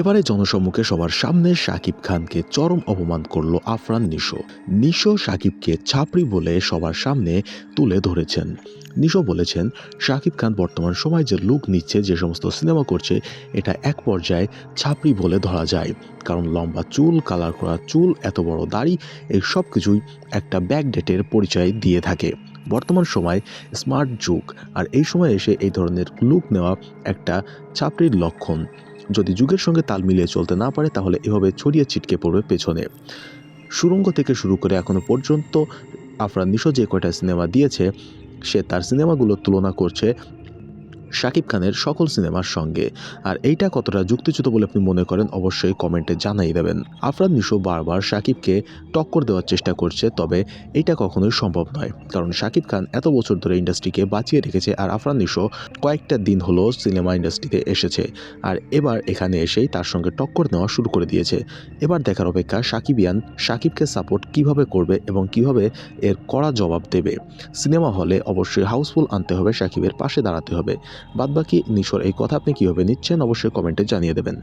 এবারে জনসম্মুখে সবার সামনে শাকিব খানকে চরম অপমান করল আফরান নিশো। নিশো শাকিবকে ছাপড়ি বলে সবার সামনে তুলে ধরেছেন। নিশো বলেছেন, শাকিব খান বর্তমান সময় যে লুক নিচ্ছে, যে সমস্ত সিনেমা করছে, এটা এক পর্যায়ে ছাপড়ি বলে ধরা যায়। কারণ লম্বা চুল, কালার করা চুল, এত বড় দাড়ি, এই সব কিছুই একটা ব্যাকডেটের পরিচয় দিয়ে থাকে। বর্তমান সময় স্মার্ট যুগ, আর এই সময় এসে এই ধরনের লুক নেওয়া একটা ছাপড়ির লক্ষণ। যদি যুগের সঙ্গে তাল মিলিয়ে চলতে না পারে, তাহলে এভাবে ছড়িয়ে ছিটকে পড়বে পেছনে। সুরঙ্গ থেকে শুরু করে এখনও পর্যন্ত আফরান নিশো যে কয়টা সিনেমা দিয়েছে, সে তার সিনেমাগুলোর তুলনা করছে শাকিব খানের সকল সিনেমার সঙ্গে। আর এইটা কতটা যুক্তিযুক্ত বলে আপনি মনে করেন অবশ্যই কমেন্টে জানাই দেবেন। আফরান নিশো বারবার শাকিবকে টক্কর দেওয়ার চেষ্টা করছে, তবে এটা কখনোই সম্ভব নয়। কারণ শাকিব খান এত বছর ধরে ইন্ডাস্ট্রিকে বাঁচিয়ে রেখেছে, আর আফরান নিশো কয়েকটা দিন হলো সিনেমা ইন্ডাস্ট্রিতে এসেছে। আর এবার এখানে এসেই তার সঙ্গে টক্কর নেওয়া শুরু করে দিয়েছে। এবার দেখার অপেক্ষা সাকিবিয়ান সাকিবকে সাপোর্ট কীভাবে করবে এবং কীভাবে এর কড়া জবাব দেবে? সিনেমা হলে অবশ্যই হাউসফুল আনতে হবে সাকিবের পাশে দাঁড়াতে হবে। বাদবাকি নিশোর এই কথা আপনি কীভাবে নিচ্ছেন অবশ্যই কমেন্টে জানিয়ে দেবেন।